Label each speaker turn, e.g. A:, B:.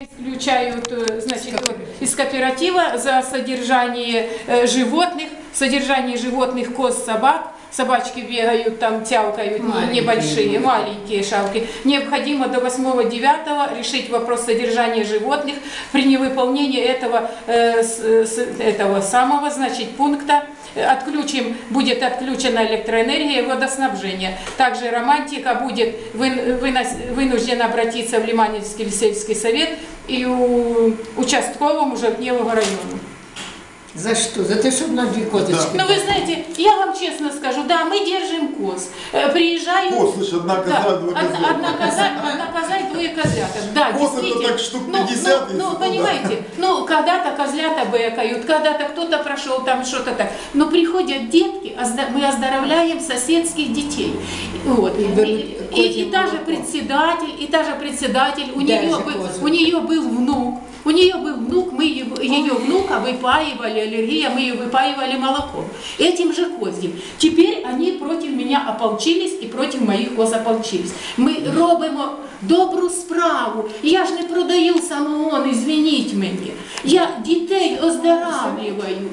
A: Исключают э, значит, из кооператива за содержание э, животных, содержание животных коз, собак. Собачки бегают, там тявкают не-
B: Маленькие.
A: небольшие, маленькие шалки. Необходимо до 8-9 решить вопрос содержания животных. При невыполнении этого, э, с- с- этого самого значит, пункта э, отключим, будет отключена электроэнергия и водоснабжение. Также романтика будет вынос- вынуждена обратиться в Лиманинский сельский совет и у участковому Жовтневого района.
B: За что? За те, щоб на дві козочки.
A: Но вы знаете, я вам честно скажу, да, мы держим коз. Э, Приезжают...
C: Коз, слышь, одна коза,
A: Да,
C: двое козлят.
A: Одна коза, одна коза и двое козляток. Да,
C: Коз это
A: действительно.
C: так штук
A: Ну,
C: 50,
A: Ну, ну,
C: туда.
A: понимаете, ну, когда-то козлята бэкают, когда-то кто-то прошел там что-то так. Но приходят детки, мы оздоровляем соседских детей. Вот.
B: И
A: И, и- и та же председатель, и та же председатель, у нее, был, у нее был внук, у нее был внук, ее внука выпаивали, аллергия, мы ее выпаивали молоком. Этим же козьим. Теперь они против меня ополчились і проти моїх коз ополчились. Ми робимо добру справу. Я ж не продаю самогон, извиніть мені. Я дітей оздоравлюю.